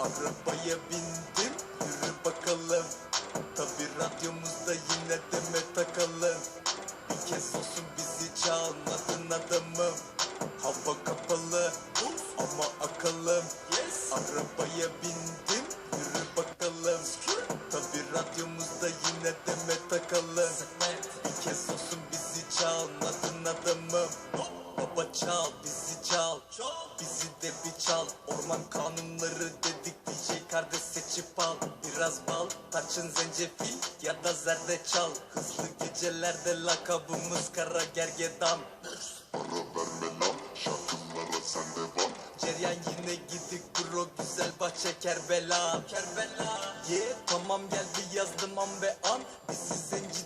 Arabaya bindim yürü bakalım. Tabi radyomuzda yine deme takalım. Bir kez olsun bizi çalmadın adamım. Hava kapalı ama akalım. Arabaya bindim yürü bakalım. Tabi radyomuzda yine deme takalım. Bir kez olsun bizi çalmadın adamım Baba çal bizi çal. Bizi de bir çal. Orman kanunları dedik DJ kardeş seçip al. Biraz bal tarçın zencefil ya da zerdeçal Hızlı gecelerde lakabımız kara gergedan. Ara verme lan şarkılara sende var Ceryan yine gidik bro güzel bahçe Kerbela. Kerbela. Ye tamam geldi yazdım an ve an. Bizi zenci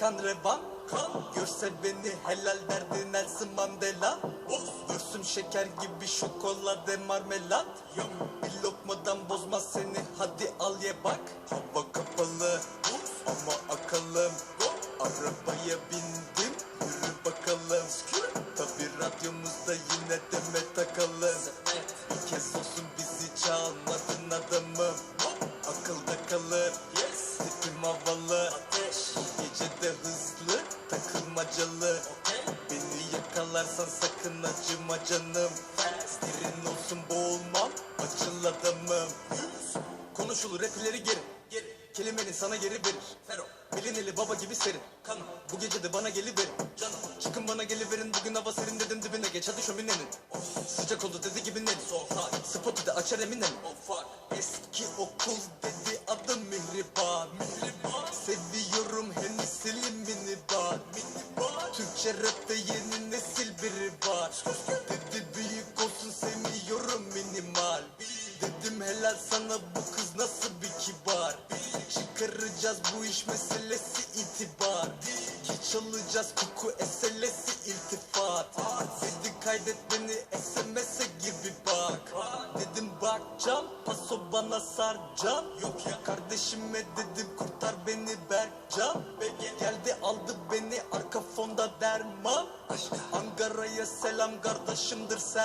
kan revan kan Görse beni helal derdi Nelson Mandela. Görsüm şeker gibi şokolade marmelat. Bir lokmadan bozmaz seni hadi al ye bak takılmacalı Beni yakalarsan sakın acıma canım. Derin olsun boğulmam açıl adamım. Konuşulur rapleri geri Kelimenin sana geri verir. Bilineli baba gibi serin. Kanım Bu gece de bana geliverin. Canım Çıkın bana geliverin. Bugün hava serin dedim dibine geç. Hadi şöminenin. Sıcak oldu dedi gibi net. Spotu da açar eminem Eski okul dedi adım Mihriban. Seviyorum Hennessy'li minibar Türkçe rapte yeni nesil biri var. Dedi büyük olsun sevmiyorum minimal. Dedim helal sana bu kız nasıl bir kibar. Çıkaracağız bu iş meselesi itibar. Ki çalacağız koku eselesi iltifat. Dedi kaydet beni SMS'e gibi bak. Dedim bakacağım paso bana sarcan Yok ya kardeşime dedim kurtar beni Berkcan. Geldi aldı